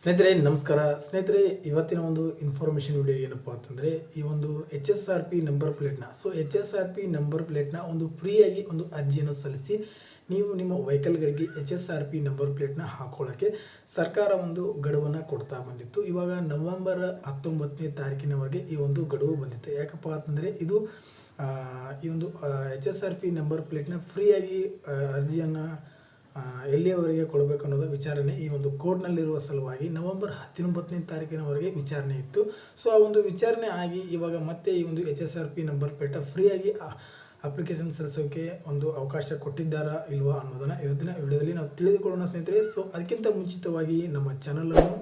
ಸ್ನೇಹಿತರೆ, ನಮಸ್ಕಾರ. ಸ್ನೇಹಿತರೆ, ಇವತ್ತಿನ ಒಂದು ಇನ್ಫಾರ್ಮೇಷನ್ ವಿಡಿಯೋ ಏನಪ್ಪ ಅಂತಂದರೆ, ಈ ಒಂದು H S R P number ಪ್ಲೇಟ್ನ so H S R P number ಪ್ಲೇಟ್ನ ಒಂದು ಫ್ರೀಯಾಗಿ ಒಂದು ಅರ್ಜಿಯನ್ನು ಸಲ್ಲಿಸಿ, ನೀವು ನಿಮ್ಮ ವೆಹಿಕಲ್ಗಳಿಗೆ H S R P number ಪ್ಲೇಟ್ನ ಹಾಕೊಳ್ಳೋಕ್ಕೆ ಸರ್ಕಾರ ಒಂದು ಗಡುವನ್ನು ಕೊಡ್ತಾ ಬಂದಿತ್ತು. ಇವಾಗ ನವೆಂಬರ್ ಹತ್ತೊಂಬತ್ತನೇ ತಾರೀಕಿನವರೆಗೆ ಈ ಒಂದು ಗಡುವು ಬಂದಿತ್ತು. ಯಾಕಪ್ಪ ಅಂತಂದರೆ, ಇದು ಈ ಒಂದು H S R P number ಪ್ಲೇಟ್ನ ಫ್ರೀಯಾಗಿ ಅರ್ಜಿಯನ್ನು ಎಲ್ಲಿಯವರೆಗೆ ಕೊಡಬೇಕು ಅನ್ನೋದು ವಿಚಾರಣೆ ಈ ಒಂದು ಕೋರ್ಟ್ನಲ್ಲಿರುವ ಸಲುವಾಗಿ ನವೆಂಬರ್ ಹತ್ತೊಂಬತ್ತನೇ ತಾರೀಕಿನವರೆಗೆ ವಿಚಾರಣೆ ಇತ್ತು. ಸೊ ಆ ಒಂದು ವಿಚಾರಣೆ ಆಗಿ ಇವಾಗ ಮತ್ತೆ ಈ ಒಂದು H S R P number plate ಫ್ರೀಯಾಗಿ ಅಪ್ಲಿಕೇಶನ್ ಸಲ್ಲಿಸೋಕೆ ಒಂದು ಅವಕಾಶ ಕೊಟ್ಟಿದ್ದಾರಾ ಇಲ್ವಾ ಅನ್ನೋದನ್ನು ಇವತ್ತಿನ ವಿಡಿಯೋದಲ್ಲಿ ನಾವು ತಿಳಿದುಕೊಳ್ಳೋಣ ಸ್ನೇಹಿತರೆ. ಸೊ ಅದಕ್ಕಿಂತ ಮುಂಚಿತವಾಗಿ ನಮ್ಮ ಚಾನಲನ್ನು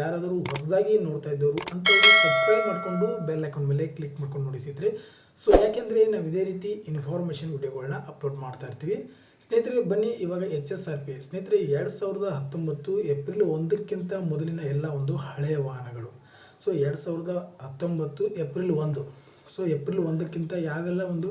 ಯಾರಾದರೂ ಹೊಸದಾಗಿ ನೋಡ್ತಾ ಇದ್ದವರು ಅಂಥವ್ರು ಸಬ್ಸ್ಕ್ರೈಬ್ ಮಾಡಿಕೊಂಡು ಬೆಲ್ ಐಕಾನ್ ಮೇಲೆ ಕ್ಲಿಕ್ ಮಾಡ್ಕೊಂಡು ನೋಡಿ ಸ್ನೇಹಿತರೆ. ಸೊ ಯಾಕೆಂದರೆ ನಾವು ಇದೇ ರೀತಿ ಇನ್ಫಾರ್ಮೇಷನ್ ವಿಡಿಯೋಗಳನ್ನ ಅಪ್ಲೋಡ್ ಮಾಡ್ತಾ ಇರ್ತೀವಿ. ಸ್ನೇಹಿತರೆ, ಬನ್ನಿ, ಇವಾಗ ಎಚ್ ಎಸ್ ಆರ್ ಪಿ ಸ್ನೇಹಿತರೆ, ಎರಡು ಸಾವಿರದ ಹತ್ತೊಂಬತ್ತು ಏಪ್ರಿಲ್ ಒಂದಕ್ಕಿಂತ ಮೊದಲಿನ ಎಲ್ಲ ಒಂದು ಹಳೆಯ ವಾಹನಗಳು. ಸೊ ಎರಡು ಸಾವಿರದ ಹತ್ತೊಂಬತ್ತು ಏಪ್ರಿಲ್ ಒಂದು. ಸೊ ಏಪ್ರಿಲ್ ಒಂದಕ್ಕಿಂತ ಯಾವೆಲ್ಲ ಒಂದು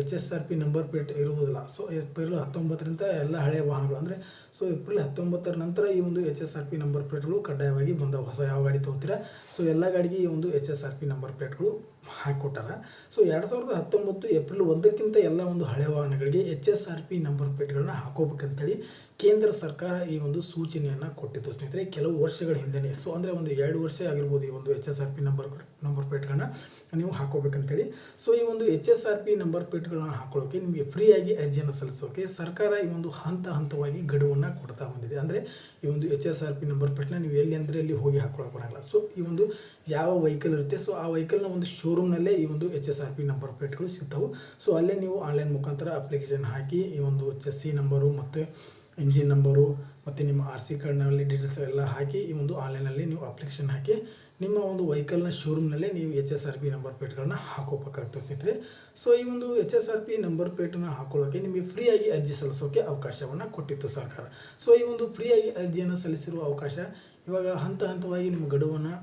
H S R P number plate ಇರುವುದಿಲ್ಲ. ಸೊ ಏಪ್ರಿಲ್ ಹತ್ತೊಂಬತ್ತರಿಂದ ಎಲ್ಲ ಹಳೆಯ ವಾಹನಗಳು. ಅಂದರೆ ಸೊ ಏಪ್ರಿಲ್ ಹತ್ತೊಂಬತ್ತರ ನಂತರ ಈ ಒಂದು H S R P number ಪ್ಲೇಟ್ಗಳು ಕಡ್ಡಾಯವಾಗಿ ಬಂದವು ಹೊಸ ಯಾವ ಗಾಡಿ ತೊಗೋತೀರಾ? ಸೊ ಎಲ್ಲ ಗಾಡಿಗೆ ಈ ಒಂದು H S R P number ಪ್ಲೇಟ್ಗಳು ಹಾಕಿಕೊಟ್ಟಾರ ಸೊ ಎರಡು ಸಾವಿರದ ಹತ್ತೊಂಬತ್ತು ಏಪ್ರಿಲ್ ಒಂದಕ್ಕಿಂತ ಎಲ್ಲ ಒಂದು ಹಳೆ ವಾಹನಗಳಿಗೆ H S R P number ಪ್ಲೇಟ್ಗಳನ್ನ ಹಾಕೋಬೇಕಂತೇಳಿ ಕೇಂದ್ರ ಸರ್ಕಾರ ಈ ಒಂದು ಸೂಚನೆಯನ್ನು ಕೊಟ್ಟಿತ್ತು ಸ್ನೇಹಿತರೆ. ಕೆಲವು ವರ್ಷಗಳ ಹಿಂದೆಯೇ ಸೊ ಅಂದರೆ ಒಂದು ಎರಡು ವರ್ಷ ಆಗಿರ್ಬೋದು ಈ ಒಂದು H S R P number number ಪ್ಲೇಟ್ಗಳನ್ನ ನೀವು ಹಾಕೋಬೇಕಂತೇಳಿ. ಸೊ ಈ ಒಂದು H S R P number ಪ್ಲೇಟ್ಗಳನ್ನು ಹಾಕೊಳ್ಳೋಕೆ, ನಿಮಗೆ ಫ್ರೀಯಾಗಿ ಅರ್ಜಿಯನ್ನು ಸಲ್ಲಿಸೋಕೆ ಸರ್ಕಾರ ಈ ಒಂದು ಹಂತ ಹಂತವಾಗಿ ಗಡುವನ್ನು ಕೊಡ್ತಾ ಬಂದಿದೆ. ಅಂದರೆ ಈ ಒಂದು H S R P number ಪ್ಲೇಟ್ನ ನೀವು ಎಲ್ಲಿ ಅಂದರೆ ಅಲ್ಲಿ ಹೋಗಿ ಹಾಕೊಳ್ಳೋಕೆ ಬರೋಲ್ಲ ಸೊ ಈ ಒಂದು ಯಾವ ವೆಹಿಕಲ್ ಇರುತ್ತೆ ಸೊ ಆ ವೆಹಿಕಲ್ನ ಒಂದು ಶೋರೂಮ್ನಲ್ಲೇ ಈ ಒಂದು H S R P number ಪ್ಲೇಟ್ಗಳು ಸಿಗ್ತವೆ. ಸೊ ಅಲ್ಲೇ ನೀವು ಆನ್ಲೈನ್ ಮುಖಾಂತರ ಅಪ್ಲಿಕೇಶನ್ ಹಾಕಿ ಈ ಒಂದು ಸಿ ನಂಬರು ಮತ್ತು ಇಂಜಿನ್ ನಂಬರು ಮತ್ತು ನಿಮ್ಮ ಆರ್ ಸಿ ಕಾರ್ಡ್ನಲ್ಲಿ ಡೀಟೇಲ್ಸ್ ಎಲ್ಲ ಹಾಕಿ ಈ ಒಂದು ಆನ್ಲೈನಲ್ಲಿ ನೀವು ಅಪ್ಲಿಕೇಶನ್ ಹಾಕಿ ನಿಮ್ಮ ಒಂದು ವೆಹಿಕಲ್ನ ಶೋರೂಮ್ನಲ್ಲೇ ನೀವು H S R P number ಪ್ಲೇಟ್ಗಳನ್ನ ಹಾಕೋಬೇಕಾಗ್ತದೆ ಸ್ನೇಹಿತರೆ. ಸೊ ಈ ಒಂದು H S R P number ಪ್ಲೇಟನ್ನ ಹಾಕೊಳ್ಳೋಕೆ ನಿಮಗೆ ಫ್ರೀಯಾಗಿ ಅರ್ಜಿ ಸಲ್ಲಿಸೋಕೆ ಅವಕಾಶವನ್ನು ಕೊಟ್ಟಿತ್ತು ಸರ್ಕಾರ. ಸೊ ಈ ಒಂದು ಫ್ರೀಯಾಗಿ ಅರ್ಜಿಯನ್ನು ಸಲ್ಲಿಸಿರುವ ಅವಕಾಶ ಇವಾಗ ಹಂತ ಹಂತವಾಗಿ ನಿಮ್ಮ ಗಡುವನ್ನು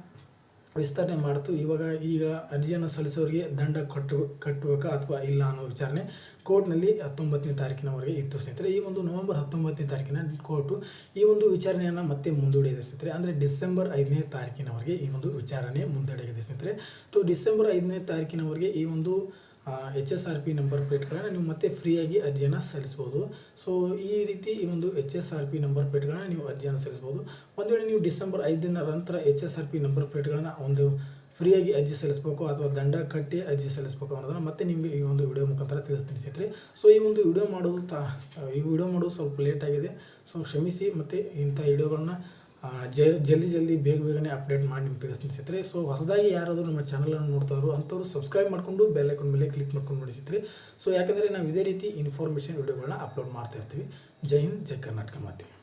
ವಿಸ್ತರಣೆ ಮಾಡಿತು. ಇವಾಗ ಈಗ ಅರ್ಜಿಯನ್ನು ಸಲ್ಲಿಸೋರಿಗೆ ದಂಡ ಕಟ್ಟು ಕಟ್ಟಬೇಕಾ ಅಥವಾ ಇಲ್ಲ ಅನ್ನೋ ವಿಚಾರಣೆ ಕೋರ್ಟ್ನಲ್ಲಿ ಹತ್ತೊಂಬತ್ತನೇ ತಾರೀಕಿನವರೆಗೆ ಇತ್ತು ಸ್ನೇಹಿತರೆ. ಈ ಒಂದು ನವೆಂಬರ್ ಹತ್ತೊಂಬತ್ತನೇ ತಾರೀಕಿನ ಕೋರ್ಟು ಈ ಒಂದು ವಿಚಾರಣೆಯನ್ನು ಮತ್ತೆ ಮುಂದೂಡಿದೆ ಸ್ನೇಹಿತರೆ. ಅಂದರೆ ಡಿಸೆಂಬರ್ ಐದನೇ ತಾರೀಕಿನವರೆಗೆ ಈ ಒಂದು ವಿಚಾರಣೆ ಮುಂದೂಡಿದೆ ಸ್ನೇಹಿತರೆ. ಸೊ ಡಿಸೆಂಬರ್ ಐದನೇ ತಾರೀಕಿನವರೆಗೆ ಈ ಒಂದು H S R P number ಪ್ಲೇಟ್ಗಳನ್ನು ನೀವು ಮತ್ತೆ ಫ್ರೀಯಾಗಿ ಅರ್ಜಿಯನ್ನು ಸಲ್ಲಿಸ್ಬೋದು. ಸೊ ಈ ರೀತಿ ಈ ಒಂದು H S R P number ಪ್ಲೇಟ್ಗಳನ್ನು ನೀವು ಅರ್ಜಿಯನ್ನು ಸಲ್ಲಿಸ್ಬೋದು. ಒಂದು ವೇಳೆ ನೀವು ಡಿಸೆಂಬರ್ ಐದರ ನಂತರ H S R P number ಪ್ಲೇಟ್ಗಳನ್ನು ಒಂದು ಫ್ರೀಯಾಗಿ ಅರ್ಜಿ ಸಲ್ಲಿಸಬೇಕು ಅಥವಾ ದಂಡ ಕಟ್ಟಿ ಅರ್ಜಿ ಸಲ್ಲಿಸಬೇಕು ಅನ್ನೋದನ್ನು ಮತ್ತೆ ನಿಮಗೆ ಈ ಒಂದು ವಿಡಿಯೋ ಮುಖಾಂತರ ತಿಳಿಸ್ತೀನಿ ಸ್ನೇಹಿತರೆ. ಸೊ ಈ ಒಂದು ವಿಡಿಯೋ ಮಾಡೋದು ತಾ, ಈ ವಿಡಿಯೋ ಮಾಡೋದು ಸ್ವಲ್ಪ ಲೇಟ್ ಆಗಿದೆ. ಸೊ ಕ್ಷಮಿಸಿ ಮತ್ತು ಇಂಥ ವಿಡಿಯೋಗಳನ್ನ ಜಲ್ದಿ ಜಲ್ದಿ ಬೇಗ ಬೇಗನೆ ಅಪ್ಡೇಟ್ ಮಾಡಿ ನಿಮ್ಗೆ ತಿಳಿಸ್ತೀನಿ ಸ್ನೇಹಿತರೆ ಸೊ ಹೊಸದಾಗಿ ಯಾರಾದರೂ ನಮ್ಮ ಚಾನಲನ್ನು ನೋಡ್ತಾರೋ ಅಂಥವ್ರು ಸಬ್ಸ್ಕ್ರೈಬ್ ಮಾಡಿಕೊಂಡು ಬೆಲ್ ಐಕಾನ್ ಮೇಲೆ ಕ್ಲಿಕ್ ಮಾಡ್ಕೊಂಡು ನೋಡಿ ಸ್ನೇಹಿತರೆ ಸೊ ಯಾಕಂದರೆ ನಾವು ಇದೇ ರೀತಿ ಇನ್ಫಾರ್ಮೇಷನ್ ವೀಡಿಯೋಗಳನ್ನ ಅಪ್ಲೋಡ್ ಮಾಡ್ತಾ ಇರ್ತೀವಿ. ಜೈ ಹಿಂದ್, ಜೈ ಕರ್ನಾಟಕ ಮಾತೆ.